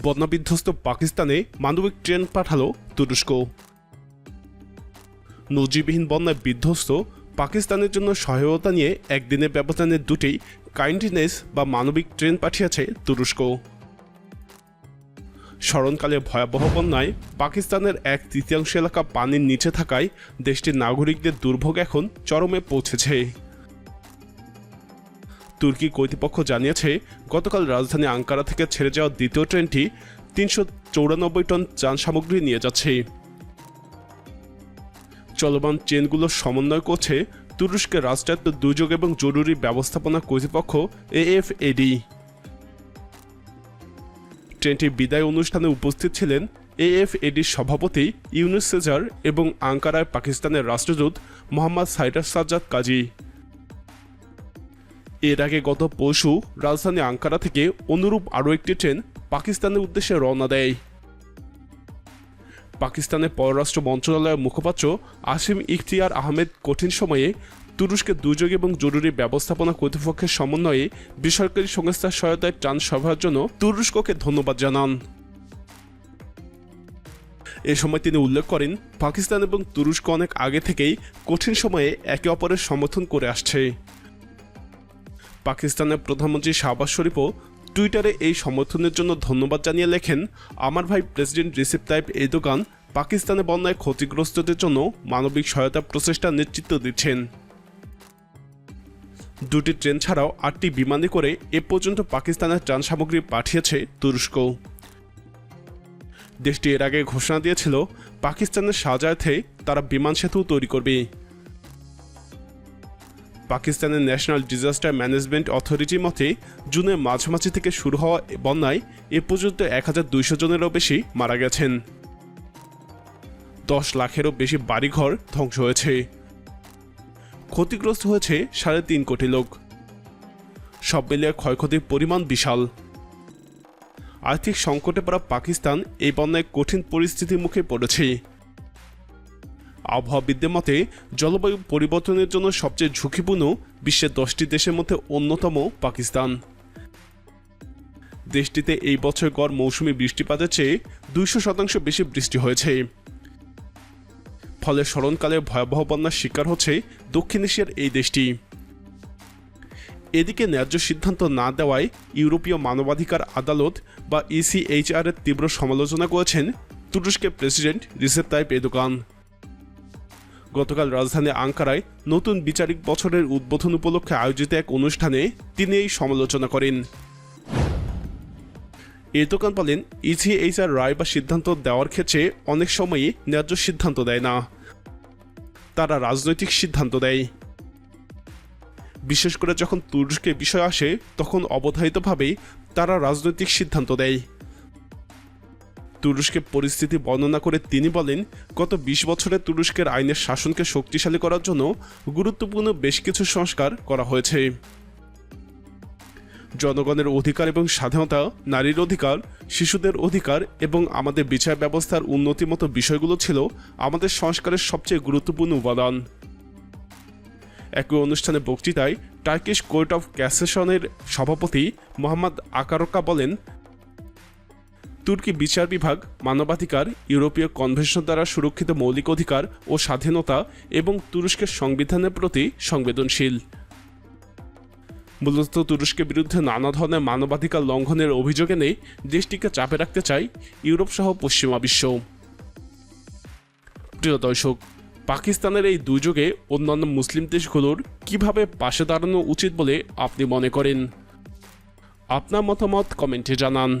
বন্যাবিধ্বস্ত পাকিস্তানে মানবিক ট্রেন পাঠালো তুরস্ক। নজিবিহীন বন্যায় বিধ্বস্ত পাকিস্তানের জন্য সহায়তা নিয়ে একদিনের ব্যবধানে দুটি কাইন্ডনেস বা মানবিক ট্রেন পাঠিয়েছে তুরস্ক। স্মরণকালে ভয়াবহ বন্যায় পাকিস্তানের এক তৃতীয়াংশ এলাকা পানির নিচে থাকায় দেশটির নাগরিকদের দুর্ভোগ এখন চরমে পৌঁছেছে। তুর্কি কর্তৃপক্ষ জানিয়েছে, গতকাল রাজধানী আঙ্কারা থেকে ছেড়ে যাওয়া দ্বিতীয় ট্রেনটি তিনশো চৌরানব্বই টন যান সামগ্রী নিয়ে যাচ্ছে। চলমান চেনগুলো সমন্বয় করছে তুরস্কের রাষ্ট্রায়ত্ত দুর্যোগ এবং জরুরি ব্যবস্থাপনা কর্তৃপক্ষ এএফএডি। ট্রেনটির বিদায় অনুষ্ঠানে উপস্থিত ছিলেন এএফএডির সভাপতি ইউনুস সেজার এবং আঙ্কারায় পাকিস্তানের রাষ্ট্রদূত মোহাম্মদ সাইরাস সাজ্জাদ কাজী। এর আগে গত পরশু রাজধানী আঙ্কারা থেকে অনুরূপ আরও একটি ট্রেন পাকিস্তানের উদ্দেশ্যে রওনা দেয়। পাকিস্তানের পররাষ্ট্র মন্ত্রণালয়ের মুখপাত্র আসিম ইখতিয়ার আহমেদ কঠিন সময়ে তুরস্কের দুর্যোগ এবং জরুরি ব্যবস্থাপনা কর্তৃপক্ষের সমন্বয়ে বেসরকারি সংস্থার সহায়তায় ত্রাণ সরবরাহের জন্য তুরস্ককে ধন্যবাদ জানান। এ সময় তিনি উল্লেখ করেন, পাকিস্তান এবং তুরস্ক অনেক আগে থেকেই কঠিন সময়ে একে অপরের সমর্থন করে আসছে। পাকিস্তানের প্রধানমন্ত্রী শাহবাজ শরীফও টুইটারে এই সমর্থনের জন্য ধন্যবাদ জানিয়ে লেখেন, আমার ভাই প্রেসিডেন্ট রিসিপ তাইপ এরদোগান পাকিস্তানে বন্যায় ক্ষতিগ্রস্তদের জন্য মানবিক সহায়তা প্রচেষ্টা নেতৃত্ব দিচ্ছেন। দুটি ট্রেন ছাড়াও আটটি বিমানে করে এ পর্যন্ত পাকিস্তানের ত্রাণ সামগ্রী পাঠিয়েছে তুরস্ক। দেশটি এর আগে ঘোষণা দিয়েছিল, পাকিস্তানের সাজায়তে তারা বিমান সেতু তৈরি করবে। পাকিস্তানের ন্যাশনাল ডিজাস্টার ম্যানেজমেন্ট অথরিটি মতে, জুনের মাঝামাঝি থেকে শুরু হওয়া বন্যায় এ পর্যন্ত এক হাজার দুইশো জনেরও বেশি মারা গেছেন। দশ লাখেরও বেশি বাড়িঘর ধ্বংস হয়েছে। ক্ষতিগ্রস্ত হয়েছে সাড়ে তিন কোটি লোক। সব মিলিয়ে ক্ষয়ক্ষতির পরিমাণ বিশাল। আর্থিক সংকটে পড়া পাকিস্তান এই বন্যায় কঠিন পরিস্থিতির মুখে পড়েছে। আবহাওয়াবিদদের মতে, জলবায়ু পরিবর্তনের জন্য সবচেয়ে ঝুঁকিপূর্ণ বিশ্বের দশটি দেশের মধ্যে অন্যতম পাকিস্তান। দেশটিতে এই বছর গড় মৌসুমি বৃষ্টিপাতের চেয়ে দুইশো শতাংশ বেশি বৃষ্টি হয়েছে। ফলে স্মরণকালে ভয়াবহ বন্যার শিকার হচ্ছে দক্ষিণ এশিয়ার এই দেশটি। এদিকে ন্যায্য সিদ্ধান্ত না দেওয়ায় ইউরোপীয় মানবাধিকার আদালত বা ইসিএইচআর এর তীব্র সমালোচনা করেছেন তুরস্কের প্রেসিডেন্ট রিসেপ তাইপ এদোকান গতকাল রাজধানী আঙ্কারায় নতুন বিচারিক বছরের উদ্বোধন উপলক্ষে আয়োজিত এক অনুষ্ঠানে তিনি এই সমালোচনা করেন। এরদোকান বলেন, ইসিএইচআর রায় বা সিদ্ধান্ত দেওয়ার ক্ষেত্রে অনেক সময়ই ন্যায্য সিদ্ধান্ত দেয় না। তারা রাজনৈতিক সিদ্ধান্ত দেয়। বিশেষ করে যখন তুরস্কের বিষয় আসে, তখন অবধারিতভাবেই তারা রাজনৈতিক সিদ্ধান্ত দেয়। তুরস্কের পরিস্থিতি বর্ণনা করে তিনি বলেন, গত বিশ বছরে তুরস্কের আইনের শাসনকে শক্তিশালী করার জন্য গুরুত্বপূর্ণ বেশ কিছু সংস্কার করা হয়েছে। জনগণের অধিকার এবং স্বাধীনতা, নারীর অধিকার, শিশুদের অধিকার এবং আমাদের বিচার ব্যবস্থার উন্নতি মতো বিষয়গুলো ছিল আমাদের সংস্কারের সবচেয়ে গুরুত্বপূর্ণ উপাদান। একই অনুষ্ঠানে বক্তৃতায় টার্কিশ কোর্ট অফ ক্যাসেশনের সভাপতি মোহাম্মদ আকারকা বলেন তুর্কি বিচার বিভাগ, মানবাধিকার, ইউরোপীয় কনভেনশন দ্বারা সুরক্ষিত মৌলিক অধিকার ও স্বাধীনতা এবং তুরস্কের সংবিধানের প্রতি সংবেদনশীল? মূলত তুরস্কের বিরুদ্ধে নানা ধরনের মানবাধিকার লঙ্ঘনের অভিযোগ এনে দেশটিকে চাপে রাখতে চায় ইউরোপ সহ পশ্চিমা বিশ্ব। প্রিয় দর্শক, পাকিস্তানের এই দুর্যোগে অন্যান্য মুসলিম দেশগুলোর কীভাবে পাশে দাঁড়ানো উচিত বলে আপনি মনে করেন? আপনার মতামত কমেন্টে জানান।